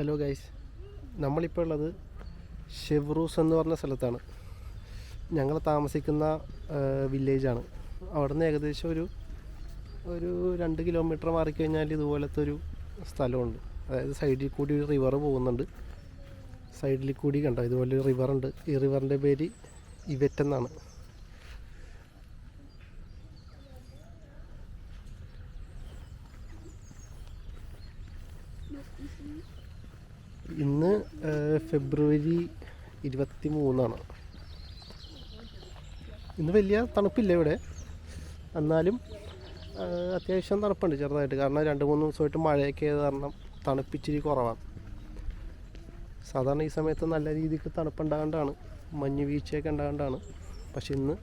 Hello guys നമ്മളിപ്പോൾ ഉള്ളത് ഷെവ്റൂസ് എന്ന് പറഞ്ഞ സ്ഥലത്താണ്. ഞങ്ങൾ താമസിക്കുന്ന വില്ലേജാണ് അവിടെ നിന്ന് ഏകദേശം ഒരു ഒരു രണ്ട് കിലോമീറ്റർ മാറിക്കഴിഞ്ഞാൽ ഇതുപോലത്തെ ഒരു സ്ഥലമുണ്ട്. അതായത് സൈഡിൽ കൂടി ഒരു റിവർ പോകുന്നുണ്ട്. സൈഡിൽ കൂടി കണ്ടോ ഇതുപോലെ ഒരു റിവറുണ്ട് ഈ റിവറിന്റെ പേര് ഇവറ്റ് എന്നാണ് ഇന്ന് ഏഹ്, ഫെബ്രുവരി ഇരുപത്തി മൂന്നാണ് ഇന്ന് വലിയ തണുപ്പില്ല ഇവിടെ. എന്നാലും അത്യാവശ്യം തണുപ്പുണ്ട് ചെറുതായിട്ട്. കാരണം രണ്ട് മൂന്ന് ദിവസമായിട്ട് മഴയൊക്കെ ആയത് കാരണം തണുപ്പിച്ചിരി കുറവാണ്. സാധാരണ ഈ സമയത്ത് നല്ല രീതിക്ക് തണുപ്പുണ്ടാകേണ്ടതാണ് മഞ്ഞ് വീഴ്ചയൊക്കെ ഉണ്ടാകേണ്ടതാണ് പക്ഷെ ഇന്ന്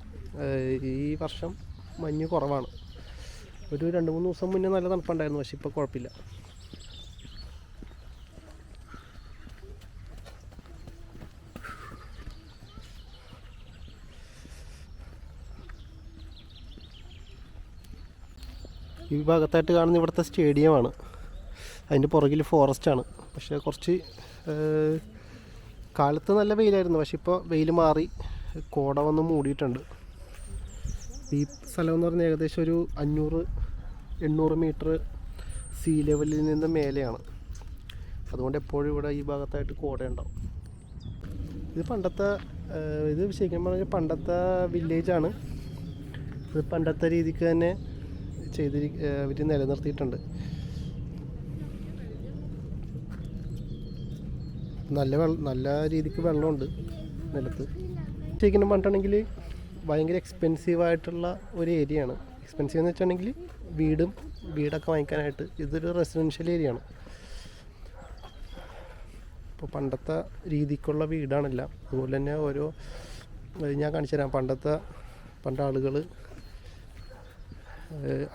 ഈ വർഷം മഞ്ഞ് കുറവാണ്. ഒരു രണ്ട് മൂന്ന് ദിവസം മുന്നേ നല്ല തണുപ്പുണ്ടായിരുന്നു. പക്ഷെ ഇപ്പോൾ കുഴപ്പമില്ല. ഈ ഭാഗത്തായിട്ട് കാണുന്ന ഇവിടുത്തെ സ്റ്റേഡിയമാണ്. അതിന്റെ പുറകിൽ ഫോറസ്റ്റാണ് പക്ഷേ കുറച്ച് കാലത്ത് നല്ല വെയിലായിരുന്നു. പക്ഷെ ഇപ്പോൾ വെയിൽ മാറി കോട വന്ന് മൂടിയിട്ടുണ്ട്. ഈ സ്ഥലം എന്ന് പറഞ്ഞാൽ ഏകദേശം ഒരു അഞ്ഞൂറ് എണ്ണൂറ് മീറ്റർ സീ ലെവലിൽ നിന്ന് മേലെയാണ്. അതുകൊണ്ട് എപ്പോഴും ഇവിടെ ഈ ഭാഗത്തായിട്ട് കോടയുണ്ടാവും ഇത് പണ്ടത്തെ ഇത് ശരിക്കും പറഞ്ഞാൽ പണ്ടത്തെ വില്ലേജാണ് ഇത് പണ്ടത്തെ രീതിക്ക് തന്നെ ചെയ്തിരി അവർ നിലനിർത്തിയിട്ടുണ്ട്. നല്ല വെള്ളം നല്ല രീതിക്ക് വെള്ളമുണ്ട് നിലത്ത്. ശരിക്കും പറഞ്ഞിട്ടുണ്ടെങ്കിൽ ഭയങ്കര എക്സ്പെൻസീവ് ആയിട്ടുള്ള ഒരു ഏരിയയാണ് എക്സ്പെൻസീവ് എന്ന് വെച്ചിട്ടുണ്ടെങ്കിൽ വീടും വീടൊക്കെ വാങ്ങിക്കാനായിട്ട് ഇതൊരു റെസിഡൻഷ്യൽ ഏരിയ ആണ്. ഇപ്പോൾ പണ്ടത്തെ രീതിക്കുള്ള വീടാണില്ല. അതുപോലെ തന്നെ ഓരോ ഞാൻ കാണിച്ചു തരാം പണ്ടത്തെ പണ്ട് ആളുകൾ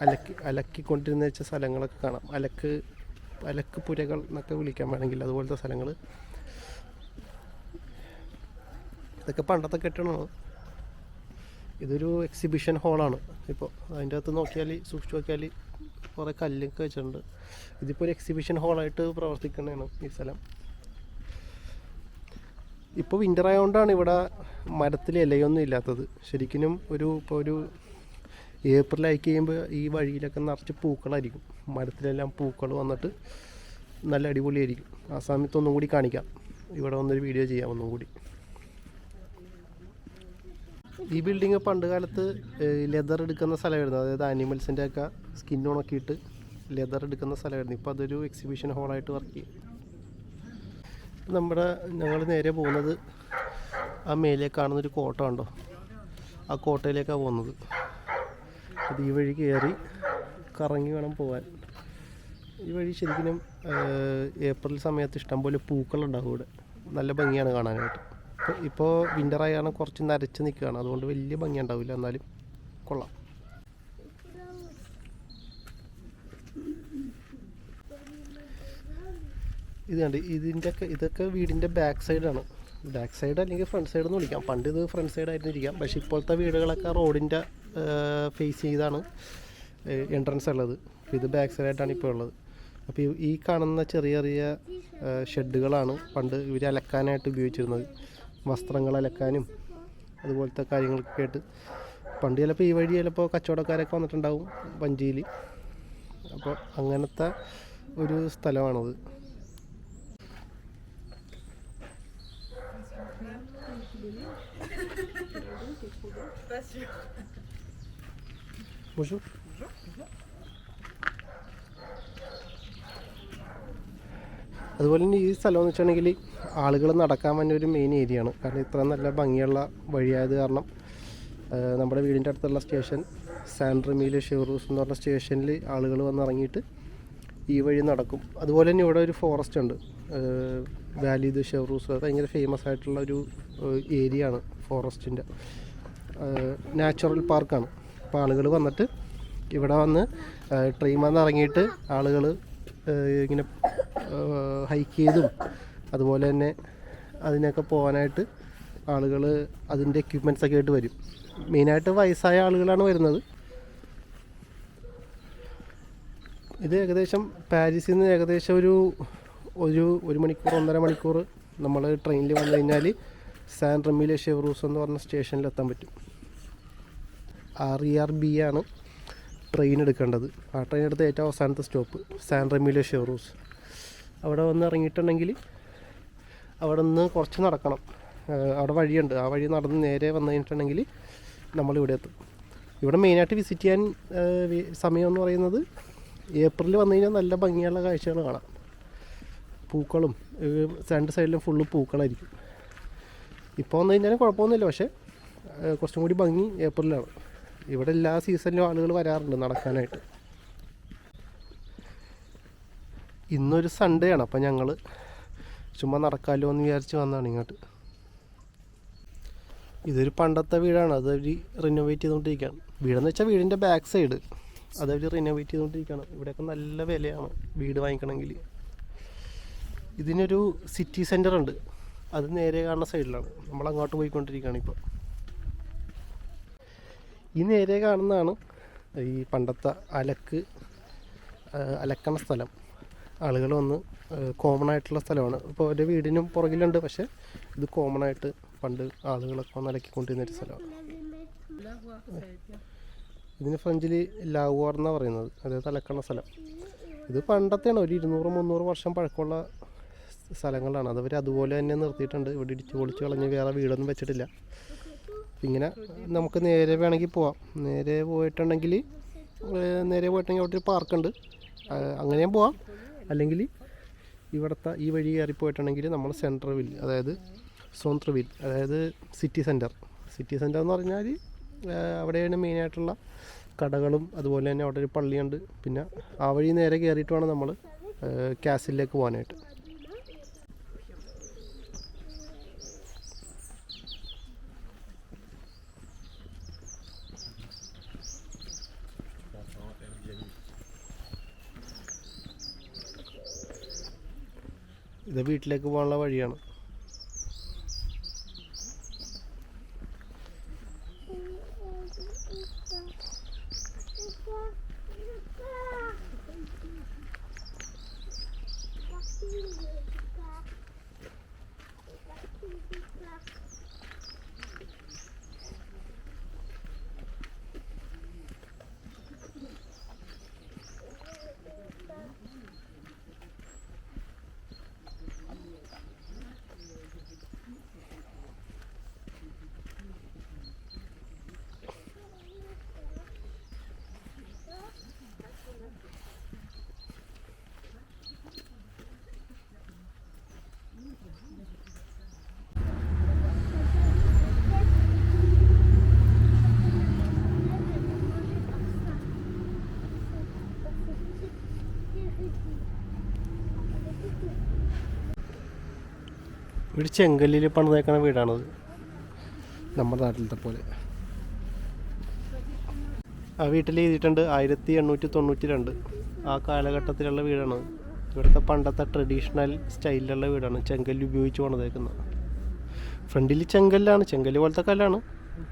അലക്കി അലക്കിക്കൊണ്ടിരുന്ന വെച്ച സ്ഥലങ്ങളൊക്കെ കാണാം. അലക്ക് അലക്ക് പുരകൾ എന്നൊക്കെ വിളിക്കാൻ വേണമെങ്കിൽ അതുപോലത്തെ സ്ഥലങ്ങൾ ഇതൊക്കെ പണ്ടത്തെ കെട്ടിടമാണ്? ഇതൊരു എക്സിബിഷൻ ഹോളാണ് ഇപ്പോൾ അതിന്റെ അകത്ത് നോക്കിയാൽ സൂക്ഷിച്ചു നോക്കിയാൽ കുറേ കല്ലൊക്കെ വെച്ചിട്ടുണ്ട്. ഇതിപ്പോൾ ഒരു എക്സിബിഷൻ ഹോളായിട്ട് പ്രവർത്തിക്കുന്നതാണ് ഈ സ്ഥലം. ഇപ്പോൾ വിന്റർ ആയതുകൊണ്ടാണ് ഇവിടെ മരത്തിൽ ഇലയൊന്നും ഇല്ലാത്തത്. ശരിക്കും ഒരു ഇപ്പോൾ ഒരു ഏപ്രിൽ ആയി കഴിയുമ്പോൾ ഈ വഴിയിലൊക്കെ നിറച്ച് പൂക്കളായിരിക്കും. മരത്തിലെല്ലാം പൂക്കൾ വന്നിട്ട് നല്ല അടിപൊളിയായിരിക്കും. ആ സമയത്ത് ഒന്നും കൂടി കാണിക്കാം. ഇവിടെ വന്നൊരു വീഡിയോ ചെയ്യാം ഒന്നും കൂടി. ഈ ബിൽഡിങ് പണ്ട് കാലത്ത് ലെതർ എടുക്കുന്ന സ്ഥലമായിരുന്നു. അതായത് ആനിമൽസിന്റെ ഒക്കെ സ്കിൻ ഉണക്കിയിട്ട് ലെതർ എടുക്കുന്ന സ്ഥലമായിരുന്നു. ഇപ്പോൾ അതൊരു എക്സിബിഷൻ ഹോളായിട്ട് വർക്ക് ചെയ്യും. നമ്മുടെ ഞങ്ങൾ നേരെ പോകുന്നത് ആ മേലെ കാണുന്നൊരു കോട്ട ഉണ്ടോ ആ കോട്ടയിലേക്കാണ് പോകുന്നത്. അത് ഈ വഴി കയറി കറങ്ങി വേണം പോകാൻ ഈ വഴി ശരിക്കും ഏപ്രിൽ സമയത്ത് ഇഷ്ടംപോലെ പൂക്കളുണ്ടാവും ഇവിടെ. നല്ല ഭംഗിയാണ് കാണാനായിട്ട്. ഇപ്പോൾ ഇപ്പോൾ വിന്ററായാണ് കുറച്ച് നരച്ച് നിൽക്കുകയാണ്. അതുകൊണ്ട് വലിയ ഭംഗി ഉണ്ടാവില്ല എന്നാലും കൊള്ളാം. ഇത് കണ്ട് ഇതിന്റെ ഒക്കെ ഇതൊക്കെ വീടിന്റെ ബാക്ക് സൈഡാണ് ബാക്ക് സൈഡ് അല്ലെങ്കിൽ ഫ്രണ്ട് സൈഡ് എന്ന് വിളിക്കാം. പണ്ട് ഇത് ഫ്രണ്ട് സൈഡ് ആയിരുന്നു ഇരിക്കാം പക്ഷേ ഇപ്പോഴത്തെ വീടുകളൊക്കെ റോഡിന്റെ ഫേസ് ചെയ്താണ് എൻട്രൻസ് ഉള്ളത്. ഇത് ബാക്ക് സൈഡായിട്ടാണ് ഇപ്പോൾ ഉള്ളത്. അപ്പോൾ ഈ- ഈ കാണുന്ന ചെറിയ ചെറിയ ഷെഡുകളാണ് പണ്ട് ഇവർ അലക്കാനായിട്ട് ഉപയോഗിച്ചിരുന്നത്. വസ്ത്രങ്ങൾ അലക്കാനും അതുപോലത്തെ കാര്യങ്ങളൊക്കെ ആയിട്ട്. പണ്ട് ചിലപ്പോൾ ഈ വഴി ചിലപ്പോൾ കച്ചവടക്കാരൊക്കെ വന്നിട്ടുണ്ടാവും വഞ്ചിയിൽ അപ്പോൾ അങ്ങനത്തെ ഒരു സ്ഥലമാണത്. Bonjour. അതുപോലെ തന്നെ ഈ സ്ഥലം എന്ന് വെച്ചിട്ടുണ്ടെങ്കിൽ ആളുകൾ നടക്കാൻ വേണ്ടി ഒരു മെയിൻ ഏരിയ ആണ്. കാരണം ഇത്ര നല്ല ഭംഗിയുള്ള വഴിയായത് കാരണം നമ്മുടെ വീടിന്റെ അടുത്തുള്ള സ്റ്റേഷൻ സാൻ ഷെറൂസ് എന്ന് പറഞ്ഞ സ്റ്റേഷനിൽ ആളുകൾ വന്ന് ഇറങ്ങിയിട്ട് ഈ വഴി നടക്കും. അതുപോലെ തന്നെ ഇവിടെ ഒരു ഫോറസ്റ്റ് ഉണ്ട്. വാലി ദ ഷെവറൂസ് ഭയങ്കര ഫേമസ് ആയിട്ടുള്ള ഒരു ഏരിയ ആണ് ഫോറസ്റ്റിന്റെ നാച്ചുറൽ പാർക്കാണ് അപ്പോൾ ആളുകൾ വന്നിട്ട് ഇവിടെ വന്ന് ട്രെയിൻ വന്ന് ഇറങ്ങിയിട്ട് ആളുകൾ ഇങ്ങനെ ഹൈക്ക് ചെയ്തും അതുപോലെ തന്നെ അതിനൊക്കെ പോകാനായിട്ട് ആളുകൾ അതിന്റെ എക്യുപ്മെന്റ്സ് ഒക്കെ ആയിട്ട് വരും. മെയിനായിട്ട് വയസ്സായ ആളുകളാണ് വരുന്നത്. ഇത് ഏകദേശം പാരീസിൽ നിന്ന് ഏകദേശം ഒരു ഒരു ഒരു മണിക്കൂർ ഒന്നര മണിക്കൂർ നമ്മൾ ട്രെയിനിൽ വന്നു കഴിഞ്ഞാൽ സാൻ റെമിലെ ഷെവറൂസ് എന്ന് പറഞ്ഞ സ്റ്റേഷനിൽ എത്താൻ പറ്റും. ആർ ഇ ആർ ബി ആണ് ട്രെയിൻ എടുക്കേണ്ടത്. ആ ട്രെയിൻ എടുത്ത് ഏറ്റവും അവസാനത്തെ സ്റ്റോപ്പ് സാൻ റെമിലെ ഷെറൂസ് അവിടെ വന്ന് ഇറങ്ങിയിട്ടുണ്ടെങ്കിൽ അവിടെ നിന്ന് കുറച്ച് നടക്കണം. അവിടെ വഴിയുണ്ട്. ആ വഴി നടന്ന് നേരെ വന്നു കഴിഞ്ഞിട്ടുണ്ടെങ്കിൽ നമ്മളിവിടെ എത്തും. ഇവിടെ മെയിനായിട്ട് വിസിറ്റ് ചെയ്യാൻ സമയം എന്ന് പറയുന്നത് ഏപ്രിൽ വന്നു കഴിഞ്ഞാൽ നല്ല ഭംഗിയുള്ള കാഴ്ചകൾ കാണാം. പൂക്കളും രണ്ട് സൈഡിലും ഫുള്ള് പൂക്കളായിരിക്കും. ഇപ്പോൾ വന്നു കഴിഞ്ഞാൽ കുഴപ്പമൊന്നുമില്ല. പക്ഷേ കുറച്ചും കൂടി ഭംഗി ഏപ്രിലാണ് ഇവിടെ എല്ലാ സീസണിലും ആളുകൾ വരാറുണ്ട് നടക്കാനായിട്ട്. ഇന്നൊരു സൺഡേ ആണ്. അപ്പം ഞങ്ങൾ ചുമ്മാ നടക്കാമല്ലോ എന്ന് വിചാരിച്ച് വന്നതാണ് ഇങ്ങോട്ട്. ഇതൊരു പണ്ടത്തെ വീടാണ്. അത് അവർ റിനോവേറ്റ് ചെയ്തുകൊണ്ടിരിക്കുകയാണ്. വീടെന്ന് വെച്ചാൽ വീടിന്റെ ബാക്ക് സൈഡ് അത് അവർ റിനോവേറ്റ് ചെയ്തുകൊണ്ടിരിക്കുകയാണ്. ഇവിടെയൊക്കെ നല്ല വിലയാണ് വീട് വാങ്ങിക്കണമെങ്കിൽ ഇതിനൊരു സിറ്റി സെന്റർ ഉണ്ട്. അത് നേരെ കാണുന്ന സൈഡിലാണ് നമ്മൾ അങ്ങോട്ട് പോയിക്കൊണ്ടിരിക്കുകയാണ് ഇപ്പോൾ ഈ നേരെ കാണുന്നതാണ് ഈ പണ്ടത്തെ അലക്ക് അലക്കണ സ്ഥലം. ആളുകൾ വന്ന് കോമൺ ആയിട്ടുള്ള സ്ഥലമാണ്. ഇപ്പോൾ ഒരു വീടിനും പുറകിലുണ്ട് പക്ഷേ ഇത് കോമൺ ആയിട്ട് പണ്ട് ആളുകളൊക്കെ വന്ന് അലക്കിക്കൊണ്ടിരുന്നൊരു സ്ഥലമാണ്. ഇതിന് ഫ്രഞ്ചിൽ ലാവോർ എന്നാണ് പറയുന്നത്. അതായത് അലക്കണ സ്ഥലം. ഇത് പണ്ടത്തെയാണ്. ഒരു ഇരുന്നൂറ് മുന്നൂറ് വർഷം പഴക്കമുള്ള സ്ഥലങ്ങളാണ്. അതവർ അതുപോലെ തന്നെ നിർത്തിയിട്ടുണ്ട്. ഇവിടെ ഇടിച്ച് പൊളിച്ച് കളഞ്ഞ് വേറെ വീടൊന്നും വെച്ചിട്ടില്ല. ഇങ്ങനെ നമുക്ക് നേരെ വേണമെങ്കിൽ പോവാം. നേരെ പോയിട്ടുണ്ടെങ്കിൽ നേരെ പോയിട്ടുണ്ടെങ്കിൽ അവിടെ ഒരു പാർക്കുണ്ട്. അങ്ങനെയും പോവാം. അല്ലെങ്കിൽ ഇവിടുത്തെ ഈ വഴി കയറി പോയിട്ടുണ്ടെങ്കിൽ നമ്മൾ സെൻട്രൽ അതായത് സോന്ത്രവിൽ അതായത് സിറ്റി സെന്റർ സിറ്റി സെന്റർ എന്ന് പറഞ്ഞാൽ അവിടെയാണ് മെയിനായിട്ടുള്ള കടകളും അതുപോലെ തന്നെ അവിടെ ഒരു പള്ളിയുണ്ട്. പിന്നെ ആ വഴി നേരെ കയറിയിട്ട് വേണം നമ്മൾ കാസിലേക്ക് പോകാനായിട്ട്. ഇത് വീട്ടിലേക്ക് പോകാനുള്ള വഴിയാണ്. വീട് ചെങ്കല്ലിൽ പണിതേക്കണ വീടാണത്. നമ്മുടെ നാട്ടിലത്തെ പോലെ. ആ വീട്ടിൽ എഴുതിയിട്ടുണ്ട് ആയിരത്തി എണ്ണൂറ്റി തൊണ്ണൂറ്റി രണ്ട് ആ കാലഘട്ടത്തിലുള്ള വീടാണ് ഇവിടുത്തെ പണ്ടത്തെ ട്രഡീഷണൽ സ്റ്റൈലിലുള്ള വീടാണ് ചെങ്കല്ല് ഉപയോഗിച്ച് പണിതേക്കുന്നത്. ഫ്രണ്ടിൽ ചെങ്കല്ലാണ് ചെങ്കല്ല് പോലത്തെ കല്ലാണ്.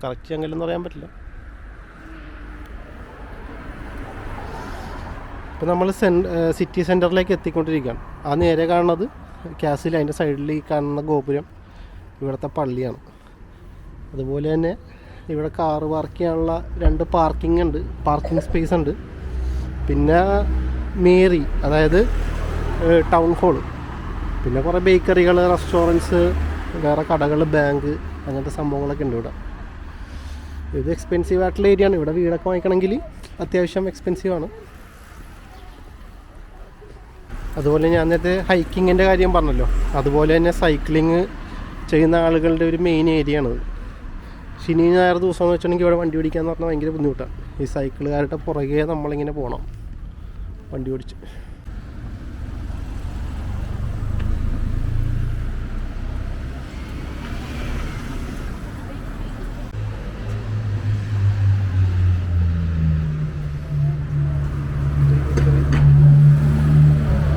കറക്റ്റ് ചെങ്കല്ലെന്ന് പറയാൻ പറ്റില്ല. ഇപ്പോൾ നമ്മൾ സെൻ സിറ്റി സെന്ററിലേക്ക് എത്തിക്കൊണ്ടിരിക്കുകയാണ്. ആ നേരെ കാണുന്നത് ക്യാസിൽ അതിന്റെ സൈഡിൽ ഈ കാണുന്ന ഗോപുരം ഇവിടുത്തെ പള്ളിയാണ്. അതുപോലെ തന്നെ ഇവിടെ കാറ് പാർക്ക് ചെയ്യാനുള്ള രണ്ട് പാർക്കിംഗ് ഉണ്ട്. പാർക്കിംഗ് സ്പേസ് ഉണ്ട്. പിന്നെ മേരി അതായത് ടൗൺ ഹോൾ പിന്നെ കുറേ ബേക്കറികൾ റെസ്റ്റോറന്റ്സ് വേറെ കടകൾ ബാങ്ക് അങ്ങനത്തെ സംഭവങ്ങളൊക്കെ ഉണ്ട് ഇവിടെ. ഇത് എക്സ്പെൻസീവ് ആയിട്ടുള്ള ഏരിയ ആണ്. ഇവിടെ വീടൊക്കെ വാങ്ങിക്കണമെങ്കിൽ അത്യാവശ്യം എക്സ്പെൻസീവ് ആണ്. അതുപോലെ ഞാൻ നേരത്തെ ഹൈക്കിങ്ങിന്റെ കാര്യം പറഞ്ഞല്ലോ. അതുപോലെ തന്നെ സൈക്ലിങ് ചെയ്യുന്ന ആളുകളുടെ ഒരു മെയിൻ ഏരിയ ആണത് ശനി ഞായർ ദിവസം എന്ന് വെച്ചിട്ടുണ്ടെങ്കിൽ ഇവിടെ വണ്ടി ഓടിക്കാന്ന് പറഞ്ഞാൽ ഭയങ്കര ബുദ്ധിമുട്ടാണ്. ഈ സൈക്കിളുകാരുടെ പുറകെ നമ്മളിങ്ങനെ പോകണം. വണ്ടി ഓടിച്ച്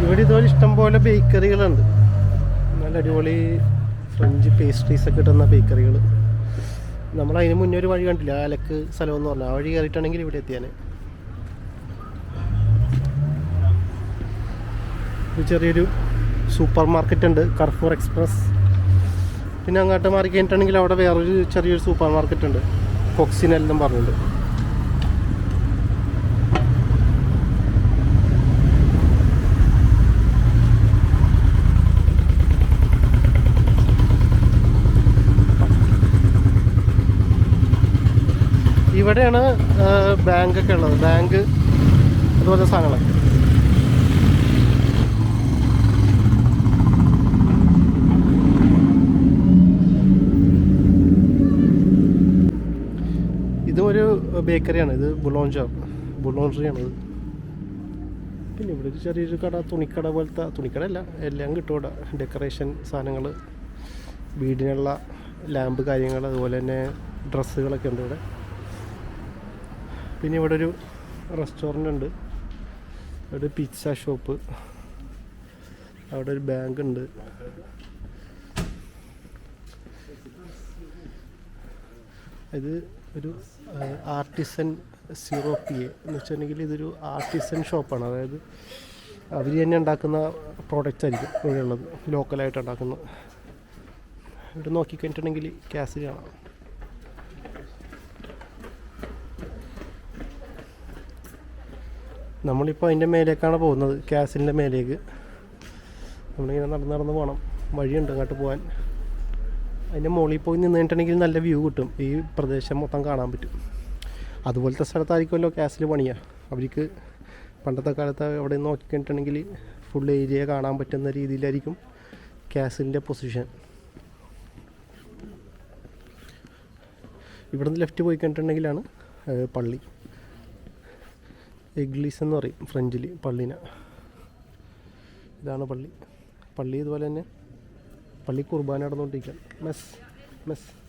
ഇവിടെ ഇതുപോലെ ഇഷ്ടംപോലെ ബേക്കറികളുണ്ട് നല്ല അടിപൊളി ഫ്രഞ്ച് പേസ്ട്രീസ് ഒക്കെ കിട്ടുന്ന ബേക്കറികൾ നമ്മൾ അതിന് മുന്നേ ഒരു വഴി കണ്ടില്ല ആലക്ക് സ്ഥലം എന്ന് പറഞ്ഞാൽ ആ വഴി കയറിയിട്ടാണെങ്കിൽ ഇവിടെ എത്തിയാൽ ചെറിയൊരു സൂപ്പർ മാർക്കറ്റ് ഉണ്ട് കർഫൂർ എക്സ്പ്രസ് പിന്നെ അങ്ങോട്ട് മാറി കഴിഞ്ഞിട്ടുണ്ടെങ്കിൽ അവിടെ വേറൊരു ചെറിയൊരു സൂപ്പർ മാർക്കറ്റ് ഉണ്ട്. കൊക്സിനെല്ലാം പറഞ്ഞിട്ടുണ്ട് ഇവിടെയാണ് ബാങ്ക് ഒക്കെ ഉള്ളത്. ബാങ്ക് അതുപോലെ സാധനങ്ങളൊക്കെ. ഇതും ഒരു ബേക്കറിയാണ്. ഇത് ബുളോഞ്ച ബുളോൺട്രിയാണ് ഇത് പിന്നെ ഇവിടെ ഒരു ചെറിയൊരു കട തുണിക്കട പോലത്തെ തുണിക്കട അല്ല എല്ലാം കിട്ടും ഇവിടെ. ഡെക്കറേഷൻ സാധനങ്ങൾ വീടിനുള്ള ലാമ്പ് കാര്യങ്ങൾ അതുപോലെ തന്നെ ഡ്രസ്സുകളൊക്കെ ഉണ്ട് ഇവിടെ. പിന്നെ ഇവിടെ ഒരു റെസ്റ്റോറന്റ് ഉണ്ട്. അവിടെ പിസ്സ ഷോപ്പ് അവിടെ ഒരു ബാങ്ക് ഉണ്ട്. ഇത് ഒരു ആർട്ടിസൻ സീറോ പി എന്ന് വെച്ചിട്ടുണ്ടെങ്കിൽ ഇതൊരു ആർട്ടിസൻ ഷോപ്പാണ് അതായത് അവർ തന്നെ ഉണ്ടാക്കുന്ന പ്രോഡക്റ്റ്സ് ആയിരിക്കും ഇവിടെയുള്ളത്. ലോക്കലായിട്ട് ഉണ്ടാക്കുന്നത് ഇവിടെ നോക്കിക്കഴിഞ്ഞിട്ടുണ്ടെങ്കിൽ ക്യാസിൽ കാണാം. നമ്മളിപ്പോൾ അതിന്റെ മേലേക്കാണ് പോകുന്നത്. ക്യാസിലിന്റെ മേലേക്ക്. നമ്മളിങ്ങനെ നടന്ന് നടന്ന് പോകണം വഴിയുണ്ട് അങ്ങോട്ട് പോകാൻ അതിന്റെ മുകളിൽ പോയി നിന്നിട്ടുണ്ടെങ്കിൽ നല്ല വ്യൂ കിട്ടും. ഈ പ്രദേശം മൊത്തം കാണാൻ പറ്റും. അതുപോലത്തെ സ്ഥലത്തായിരിക്കുമല്ലോ ക്യാസിൽ പണിയുക അവർക്ക് പണ്ടത്തെ കാലത്ത് അവിടെ നോക്കി കഴിഞ്ഞിട്ടുണ്ടെങ്കിൽ ഫുൾ ഏരിയ കാണാൻ പറ്റുന്ന രീതിയിലായിരിക്കും ക്യാസിലിന്റെ പൊസിഷൻ ഇവിടുന്ന് ലെഫ്റ്റ് പോയി കഴിഞ്ഞിട്ടുണ്ടെങ്കിലാണ് പള്ളി. എഗ്ലീസ് എന്ന് പറയും ഫ്രഞ്ചിൽ പള്ളിനെ. ഇതാണ് പള്ളി. പള്ളി ഇതുപോലെ തന്നെ പള്ളി കുർബാന നടന്നുകൊണ്ടിരിക്കുകയാണ്. Mess mess.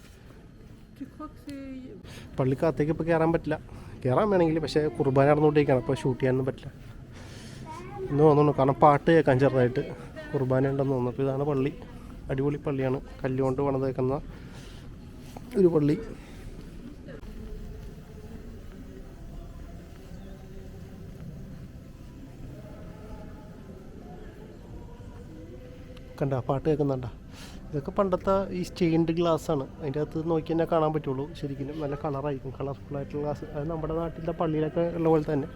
പള്ളിക്കകത്തേക്ക് ഇപ്പോൾ കയറാൻ പറ്റില്ല. കയറാൻ വേണമെങ്കിൽ പക്ഷേ കുർബാന നടന്നുകൊണ്ടിരിക്കുകയാണ്. അപ്പോൾ ഷൂട്ട് ചെയ്യാനൊന്നും പറ്റില്ല. എന്ന് തോന്നുന്നു. കാരണം പാട്ട് കേൾക്കാൻ ചെറുതായിട്ട് കുർബാന ഉണ്ടെന്ന് തോന്നുന്നു. അപ്പോൾ ഇതാണ് പള്ളി. അടിപൊളി പള്ളിയാണ്. കല്ലുകൊണ്ട് പണിതേക്കുന്ന ഒരു പള്ളി. കണ്ട പാട്ട് കേൾക്കുന്നുണ്ട. ഇതൊക്കെ പണ്ടത്തെ ഈ സ്റ്റെയിൻഡ് ഗ്ലാസ് ആണ്. അതിന്റെ അകത്ത് നോക്കി തന്നെ കാണാൻ പറ്റുള്ളൂ. ശരിക്കും നല്ല കളറായിരിക്കും. കളർഫുൾ ആയിട്ടുള്ള ഗ്ലാസ് അത് നമ്മുടെ നാട്ടിലെ പള്ളിയിലൊക്കെ ഉള്ള പോലെ തന്നെ.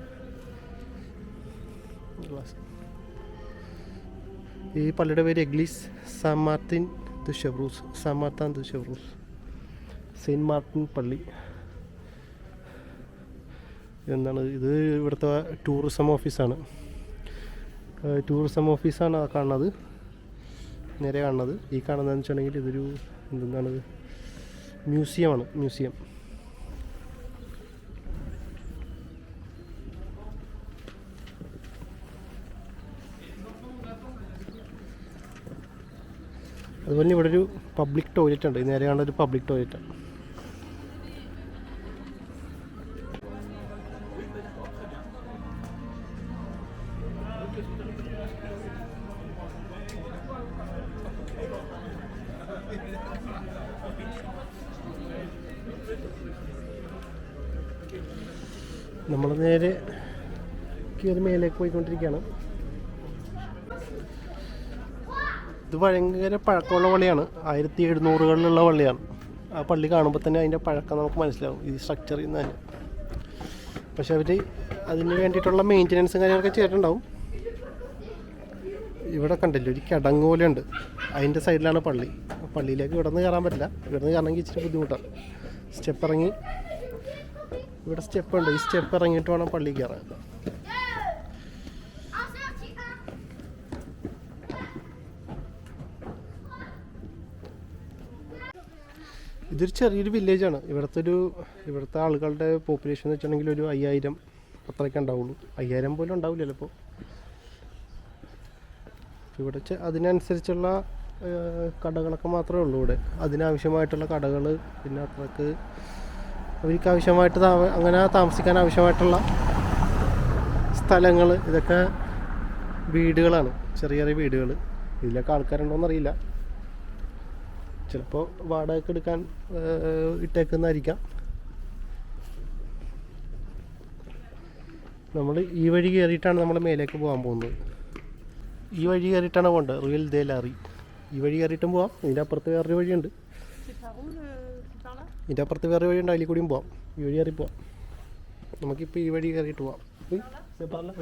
ഗ്ലാസ് ഈ പള്ളിയുടെ പേര് എഗ്ലീസ്. സാൻ മാർട്ടിൻ ദുഷബ്രൂസ് സാൻ മാർത്താൻ ദുഷബ്രൂസ് സെയിന്റ് മാർട്ടിൻ പള്ളി. എന്താണ് ഇത് ഇവിടുത്തെ ടൂറിസം ഓഫീസാണ് ടൂറിസം ഓഫീസാണ് കാണുന്നത്. നേരെ കാണുന്നത്. ഈ കാണുന്നതെന്ന് വെച്ചിട്ടുണ്ടെങ്കിൽ ഇതൊരു എന്താണ് മ്യൂസിയമാണ് മ്യൂസിയം. അതുപോലെ ഇവിടെ ഒരു പബ്ലിക് ടോയ്ലറ്റ് ഉണ്ട്. നേരെ കാണുന്ന ഒരു പബ്ലിക് ടോയ്ലറ്റ് പോയിക്കൊണ്ടിരിക്കുകയാണ്. ഇത് ഭയങ്കര പഴക്കമുള്ള പള്ളിയാണ്. ആയിരത്തി എഴുന്നൂറുകളിലുള്ള പള്ളിയാണ്. ആ പള്ളി കാണുമ്പോൾ തന്നെ അതിന്റെ പഴക്കം നമുക്ക് മനസ്സിലാവും. ഈ സ്ട്രക്ചറിൽ നിന്ന് തന്നെ. പക്ഷെ അവർ അതിന് വേണ്ടിയിട്ടുള്ള മെയിന്റനൻസും കാര്യങ്ങളൊക്കെ ചെയ്തിട്ടുണ്ടാവും. ഇവിടെ കണ്ടില്ല ഒരു കിടങ്ങ് പോലെ ഉണ്ട് അതിന്റെ സൈഡിലാണ് പള്ളി. പള്ളിയിലേക്ക് ഇവിടെ നിന്ന് കയറാൻ പറ്റില്ല. ഇവിടെ നിന്ന് കയറണമെങ്കിൽ ഇച്ചിരി ബുദ്ധിമുട്ടാണ്. സ്റ്റെപ്പ് ഇറങ്ങി. ഇവിടെ സ്റ്റെപ്പ് ഉണ്ട്. ഈ സ്റ്റെപ്പ് ഇറങ്ങിയിട്ട് വേണം പള്ളി കയറാൻ ഇതൊരു ചെറിയൊരു വില്ലേജാണ് ഇവിടുത്തെ ഒരു ഇവിടുത്തെ ആളുകളുടെ പോപ്പുലേഷൻ എന്ന് വെച്ചിട്ടുണ്ടെങ്കിൽ ഒരു അയ്യായിരം അത്രയൊക്കെ ഉണ്ടാവുള്ളൂ. അയ്യായിരം പോലും ഉണ്ടാവില്ല ചിലപ്പോൾ ഇവിടെ അതിനനുസരിച്ചുള്ള കടകളൊക്കെ മാത്രമേ ഉള്ളൂ ഇവിടെ. അതിനാവശ്യമായിട്ടുള്ള കടകൾ പിന്നെ അത്രയ്ക്ക് അവർക്ക് ആവശ്യമായിട്ട് അങ്ങനെ താമസിക്കാൻ ആവശ്യമായിട്ടുള്ള സ്ഥലങ്ങൾ ഇതൊക്കെ വീടുകളാണ്. ചെറിയ ചെറിയ വീടുകൾ. ഇതിലൊക്കെ ആൾക്കാരുണ്ടോയെന്ന് അറിയില്ല ചിലപ്പോൾ വാടകയ്ക്ക് എടുക്കാൻ ഇട്ടേക്കുന്നതായിരിക്കാം. നമ്മൾ ഈ വഴി കയറിയിട്ടാണ് നമ്മൾ മേലേക്ക് പോകാൻ പോകുന്നത്. ഈ വഴി കയറിയിട്ടാണ് പോകേണ്ടത് റിയൽ ദേ ലാറി ഈ വഴി കയറിയിട്ടും പോവാം. ഇതിന്റെ അപ്പുറത്ത് വേറൊരു വഴിയുണ്ട്. ഇതിന്റെ അപ്പുറത്ത് വേറെ വഴിയുണ്ട്. അതിൽ കൂടിയും പോവാം. ഈ വഴി കയറി പോവാം. നമുക്കിപ്പോൾ ഈ വഴി കയറിയിട്ട് പോവാം. പറഞ്ഞ?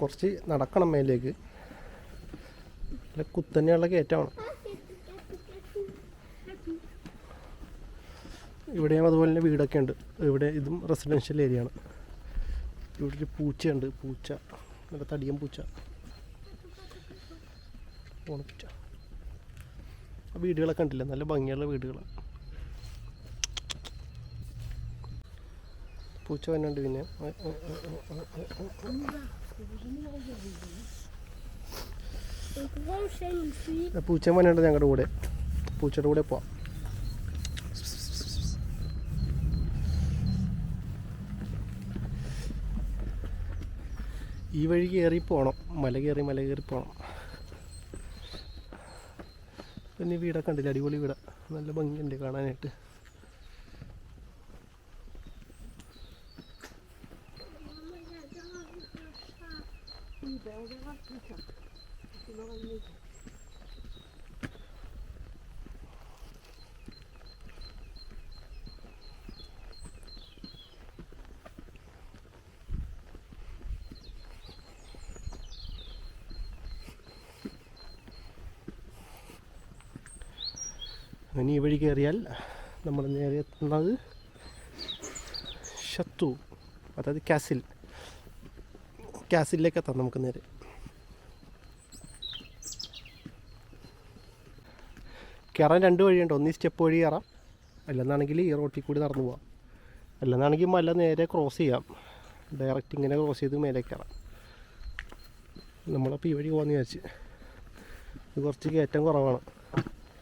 കുറച്ച് നടക്കണം മേലേക്ക്. നല്ല കുത്തനെയുള്ള കയറ്റമാണ് ഇവിടെയും അതുപോലെ തന്നെ വീടൊക്കെ ഉണ്ട്. ഇവിടെ ഇതും റെസിഡൻഷ്യൽ ഏരിയ ആണ്. ഇവിടെ ഒരു പൂച്ചയുണ്ട്. പൂച്ച. നല്ല തടിയൻ പൂച്ച. ഓണപ്പൂച്ച ആ വീടുകളൊക്കെ ഉണ്ടല്ലേ? നല്ല ഭംഗിയുള്ള വീടുകളാണ് പൂച്ച വന്നുണ്ട് പിന്നെ. പൂച്ച പണിയുണ്ട് ഞങ്ങളുടെ കൂടെ. പൂച്ചയുടെ കൂടെ പോവാം. ഈ വഴി കയറി പോകണം മല കയറി മല കയറി പോകണം പിന്നെ വീടൊക്കെ ഉണ്ടല്ലേ അടിപൊളി വീട. നല്ല ഭംഗിയുണ്ട് കാണാനായിട്ട്. ben on verra ഈ വഴി കയറിയാൽ നമ്മൾ നേരെ എത്തുന്നത് ശത്തു അതായത് കാസിൽ. കാസിലേക്ക് എത്താം നമുക്ക് നേരെ. കയറാൻ രണ്ട് വഴിയുണ്ട്. ഒന്ന് സ്റ്റെപ്പ് വഴി കയറാം അല്ലെന്നാണെങ്കിൽ ഈ റോട്ടിൽ കൂടി നടന്നു പോവാം. അല്ലെന്നാണെങ്കിൽ മല നേരെ ക്രോസ് ചെയ്യാം. ഡയറക്റ്റ് ഇങ്ങനെ ക്രോസ് ചെയ്ത് മേലെ കയറാം നമ്മളപ്പോൾ ഈ വഴി പോകാമെന്ന് വിചാരിച്ച്. ഇത് കുറച്ച് കയറ്റം കുറവാണ്.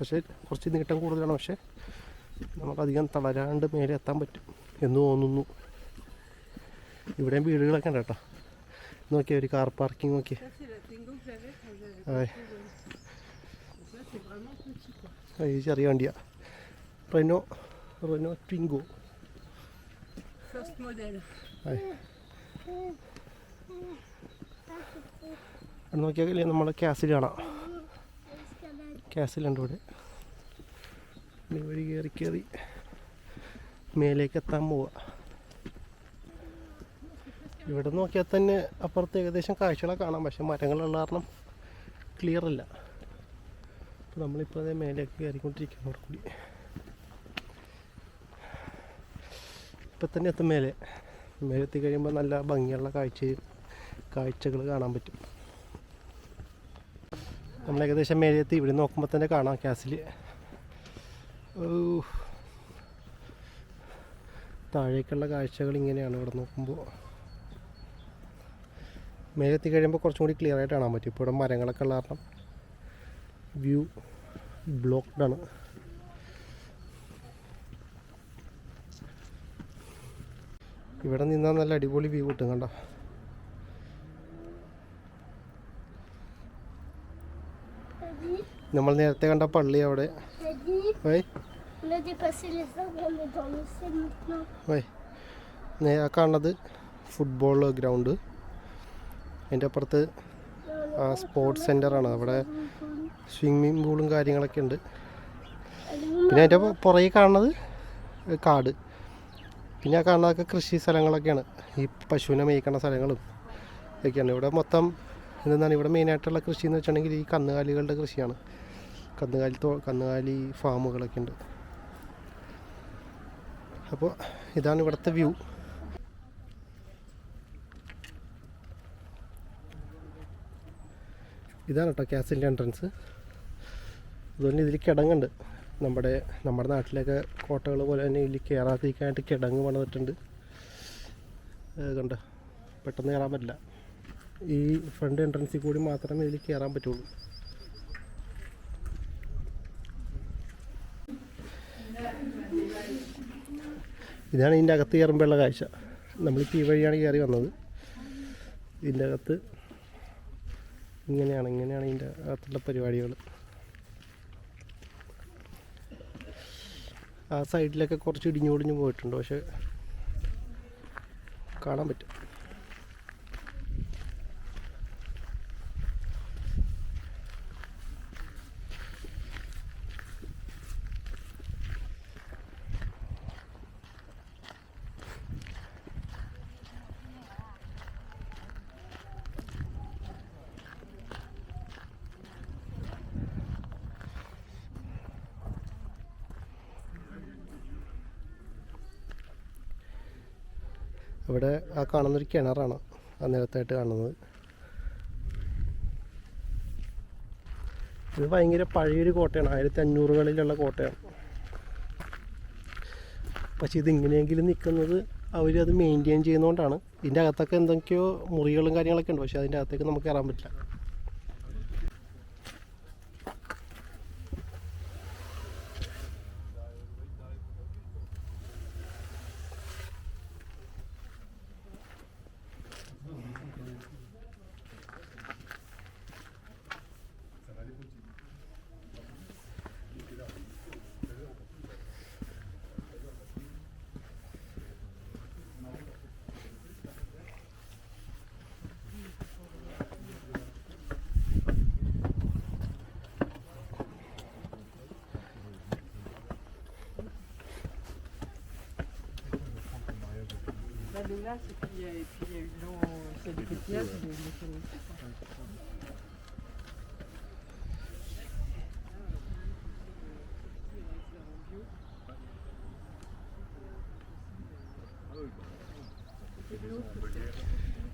പക്ഷേ കുറച്ച് നീട്ടം കൂടുതലാണ്. പക്ഷേ നമുക്കധികം തളരാണ്ട് മേലെ എത്താൻ പറ്റും എന്ന് തോന്നുന്നു. ഇവിടെയും വീടുകളൊക്കെ ഉണ്ട് കേട്ടോ. നോക്കി ഒരു കാർ പാർക്കിംഗ് നോക്കിയേ. അതെ ഈ ചെറിയ വണ്ടിയാ. റെനോ റെനോ ട്വിങ്കോ നോക്കിയാൽ നമ്മുടെ ക്യാസിൽ കാണാം. ക്യാസിലുണ്ട് ഇവിടെ. ഒരു കയറി കയറി മേലേക്ക് എത്താൻ പോവാ. ഇവിടെ നോക്കിയാൽ തന്നെ അപ്പുറത്ത് ഏകദേശം കാഴ്ചകളൊക്കെ കാണാം. പക്ഷെ മരങ്ങളുള്ള കാരണം ക്ലിയർ അല്ല. അപ്പോൾ നമ്മളിപ്പോൾ അതേ മേലേക്ക് കയറിക്കൊണ്ടിരിക്കുന്നു അവിടെ കൂടി. ഇപ്പം തന്നെ എത്തും മേലെ. മേലെ എത്തി കഴിയുമ്പോൾ നല്ല ഭംഗിയുള്ള കാഴ്ചയും കാഴ്ചകൾ കാണാൻ പറ്റും. നമ്മൾ ഏകദേശം മേലെ എത്തി ഇവിടെ നോക്കുമ്പോൾ തന്നെ കാണാം ക്യാസിൽ താഴേക്കുള്ള കാഴ്ചകൾ ഇങ്ങനെയാണ് ഇവിടെ നോക്കുമ്പോൾ. മേലെ എത്തി കഴിയുമ്പോൾ കുറച്ചും കൂടി ക്ലിയർ ആയിട്ട് കാണാൻ പറ്റും. ഇപ്പോൾ ഇവിടെ മരങ്ങളൊക്കെ ഉള്ള കാരണം വ്യൂ ബ്ലോക്ക്ഡ് ആണ്. ഇവിടെ നിന്നാൽ നല്ല അടിപൊളി വ്യൂ കിട്ടും കണ്ട? നമ്മൾ നേരത്തെ കണ്ട പള്ളി അവിടെ. കാണുന്നത് ഫുട്ബോൾ ഗ്രൗണ്ട് അതിന്റെ അപ്പുറത്ത് ആ സ്പോർട്സ് സെന്ററാണ് അവിടെ സ്വിമ്മിങ് പൂളും കാര്യങ്ങളൊക്കെ ഉണ്ട്. പിന്നെ അതിന്റെ പുറകെ കാണുന്നത് കാട്. പിന്നെ ആ കാണുന്നതൊക്കെ കൃഷി സ്ഥലങ്ങളൊക്കെയാണ്. ഈ പശുവിനെ മേയ്ക്കുന്ന സ്ഥലങ്ങളും ഒക്കെയാണ്. ഇവിടെ മൊത്തം എന്താണ് ഇവിടെ മെയിനായിട്ടുള്ള കൃഷി എന്ന് വെച്ചിട്ടുണ്ടെങ്കിൽ ഈ കന്നുകാലികളുടെ കൃഷിയാണ്. കന്നുകാലി തോ കന്നുകാലി ഫാമുകളൊക്കെ ഉണ്ട്. അപ്പോൾ ഇതാണ് ഇവിടുത്തെ വ്യൂ ഇതാണ് കേട്ടോ ക്യാസിന്റെ എൻട്രൻസ് അതുപോലെ ഇതിൽ കിടങ്ങുണ്ട്. നമ്മുടെ നമ്മുടെ നാട്ടിലൊക്കെ കോട്ടകൾ പോലെ തന്നെ ഇതിൽ കയറാതിരിക്കാനായിട്ട് കിടങ്ങ് പണിതിട്ടുണ്ട്. കണ്ടോ പെട്ടെന്ന് കയറാൻ പറ്റില്ല. ഈ ഫ്രണ്ട് എൻട്രൻസിൽ കൂടി മാത്രമേ ഇതിൽ കയറാൻ പറ്റുള്ളൂ. ഇതാണ് ഇതിന്റെ അകത്ത് കയറുമ്പോഴുള്ള കാഴ്ച. നമ്മളിപ്പോൾ ഈ വഴിയാണ് കയറി വന്നത്. ഇതിന്റെ അകത്ത് ഇങ്ങനെയാണ് ഇങ്ങനെയാണ് ഇതിന്റെ അകത്തുള്ള പരിപാടികൾ. ആ സൈഡിലൊക്കെ കുറച്ച് ഇടിഞ്ഞു പൊടിഞ്ഞു പോയിട്ടുണ്ട് പക്ഷെ കാണാൻ പറ്റും. ഇവിടെ ആ കാണുന്നൊരു കിണറാണ്. ആ നിരത്തായിട്ട് കാണുന്നത്. ഇത് ഭയങ്കര പഴയൊരു കോട്ടയാണ്. ആയിരത്തി അഞ്ഞൂറുകളിലുള്ള കോട്ടയാണ്. പക്ഷേ ഇതിങ്ങനെയെങ്കിലും നിൽക്കുന്നത് അവരത് മെയിന്റെയിൻ ചെയ്യുന്നതുകൊണ്ടാണ് ഇതിന്റെ അകത്തൊക്കെ എന്തൊക്കെയോ മുറികളും കാര്യങ്ങളൊക്കെ ഉണ്ട്. പക്ഷേ അതിന്റെ അകത്തേക്ക് നമുക്ക് കയറാൻ പറ്റില്ല.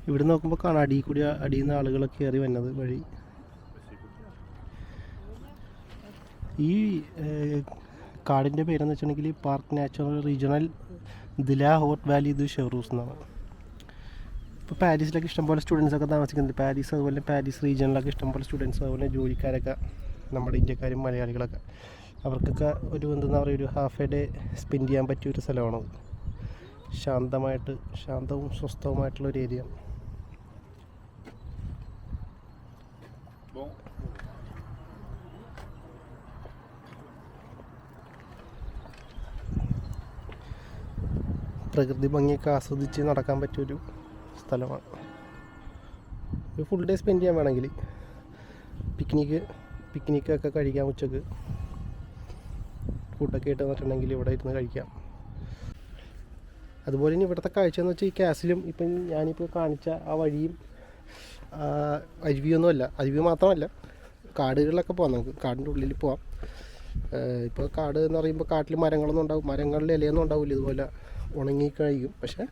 ഇവിടെ നോക്കുമ്പോൾ കാണാം അടിയിൽ കൂടി അടിയിൽ നിന്ന് ആളുകളൊക്കെ കയറി വന്നത് വഴി. ഈ കാടിന്റെ പേരെന്ന് വെച്ചിട്ടുണ്ടെങ്കിൽ പാർക്ക് നാച്ചുറൽ റീജിയണൽ ദില ഹോട്ട് വാലി ഇത് ഷെറൂസ് എന്നാണ്. ഇപ്പോൾ പാരീസിലൊക്കെ ഇഷ്ടംപോലെ സ്റ്റുഡൻസ് ഒക്കെ താമസിക്കുന്നുണ്ട്. പാരീസ് അതുപോലെ പാരീസ് റീജിയനിലൊക്കെ ഇഷ്ടംപോലെ സ്റ്റുഡൻസ് അതുപോലെ ജോലിക്കാരൊക്കെ നമ്മുടെ ഇന്ത്യക്കാരും മലയാളികളൊക്കെ. അവർക്കൊക്കെ ഒരു എന്താ പറയുക ഒരു ഹാഫ് എ ഡേ സ്പെൻഡ് ചെയ്യാൻ പറ്റിയ ഒരു സ്ഥലമാണത്. ശാന്തമായിട്ട് ശാന്തവും സ്വസ്ഥവുമായിട്ടുള്ള ഒരു ഏരിയ പ്രകൃതി ഭംഗിയൊക്കെ ആസ്വദിച്ച് നടക്കാൻ പറ്റിയൊരു സ്ഥലമാണ്. ഒരു ഫുൾ ഡേ സ്പെൻഡ് ചെയ്യാൻ വേണമെങ്കിൽ പിക്നിക്ക് പിക്നിക്കൊക്കെ കഴിക്കാം ഉച്ചയ്ക്ക്. ഫുഡൊക്കെ ഇട്ട് വന്നിട്ടുണ്ടെങ്കിൽ ഇവിടെ ഇരുന്ന് കഴിക്കാം. അതുപോലെ തന്നെ ഇവിടുത്തെ കാഴ്ച എന്ന് വെച്ചാൽ ഈ കാസിലും ഇപ്പം ഞാനിപ്പോൾ കാണിച്ച ആ വഴിയും അരുവിയൊന്നുമല്ല അരുവി മാത്രമല്ല കാടുകളിലൊക്കെ പോകാം നമുക്ക്. കാടിന്റെ ഉള്ളിൽ പോവാം. ഇപ്പോൾ കാട് എന്ന് പറയുമ്പോൾ കാട്ടിൽ മരങ്ങളൊന്നും ഉണ്ടാവും. മരങ്ങളിൽ ഇലയൊന്നും ഉണ്ടാവില്ല ഇതുപോലെ. ഉണങ്ങി കഴിയും പക്ഷേ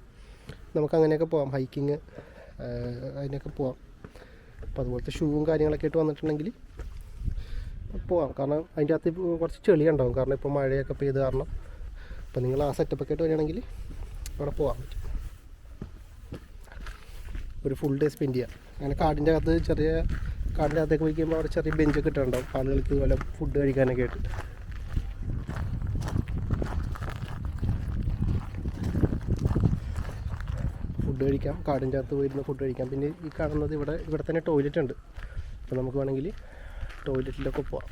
നമുക്ക് അങ്ങനെയൊക്കെ പോവാം. ഹൈക്കിങ് അതിനൊക്കെ പോവാം. അപ്പോൾ അതുപോലത്തെ ഷൂവും കാര്യങ്ങളൊക്കെ ഇട്ട് വന്നിട്ടുണ്ടെങ്കിൽ പോവാം. കാരണം അതിന്റെ അകത്ത് കുറച്ച് ചെളി ഉണ്ടാവും കാരണം ഇപ്പോൾ മഴയൊക്കെ പെയ്ത് കാരണം. അപ്പോൾ നിങ്ങൾ ആ സെറ്റപ്പൊക്കെ ആയിട്ട് വരികയാണെങ്കിൽ അവിടെ പോകാൻ പറ്റും ഒരു ഫുൾ ഡേ സ്പെൻഡ് ചെയ്യാം. അങ്ങനെ കാടിന്റെ അകത്ത് ചെറിയ കാടിന്റെ അകത്തേക്ക് പോയി കഴിയുമ്പോൾ അവിടെ ചെറിയ ബെഞ്ചൊക്കെ ഇട്ടുണ്ടാവും ആളുകൾക്ക് ഇതുപോലെ ഫുഡ് കഴിക്കാനൊക്കെ ആയിട്ട്. ഫുഡ് കഴിക്കാം കാടിന്റെ അകത്ത് പോയിരുന്ന് ഫുഡ് കഴിക്കാം. പിന്നെ ഈ കാണുന്നത് ഇവിടെ ഇവിടെ തന്നെ ടോയ്ലറ്റ് ഉണ്ട്. അപ്പോൾ നമുക്ക് വേണമെങ്കിൽ ടോയ്ലറ്റിലൊക്കെ പോവാം.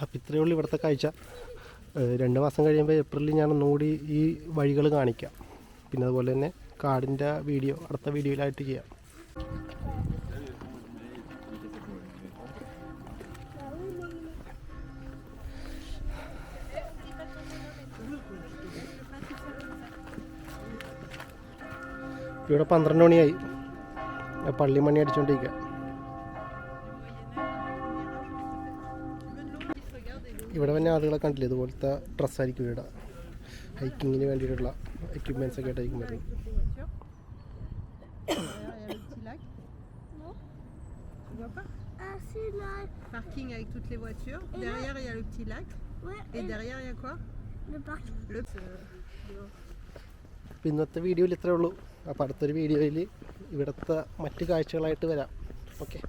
അപ്പം ഇത്രയേ ഉള്ളൂ ഇവിടുത്തെ കാഴ്ച. രണ്ട് മാസം കഴിയുമ്പോൾ ഏപ്രിലിൽ ഞാൻ ഒന്നുകൂടി ഈ വഴികൾ കാണിക്കാം. പിന്നെ അതുപോലെ തന്നെ കാടിന്റെ വീഡിയോ അടുത്ത വീഡിയോയിലായിട്ട് ചെയ്യാം. ഇപ്പോൾ ഇവിടെ പന്ത്രണ്ട് മണിയായി. പള്ളി മണി അടിച്ചുകൊണ്ടിരിക്കുക ഇവിടെ തന്നെ ആളുകളെ കണ്ടില്ല? ഇതുപോലത്തെ ഡ്രസ്സായിരിക്കും ഇവിടെ. ഹൈക്കിങ്ങിന് വേണ്ടിയിട്ടുള്ള എക്യുപ്മെൻസ് ഒക്കെ Le ആയിരിക്കും അപ്പോൾ ഇന്നത്തെ വീഡിയോയിൽ ഇത്രേ ഉള്ളൂ. അപ്പോൾ അടുത്തൊരു വീഡിയോയിൽ ഇവിടുത്തെ മറ്റ് കാഴ്ചകളായിട്ട് വരാം. ഓക്കെ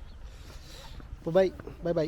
അപ്പോൾ ബൈ ബൈ ബൈ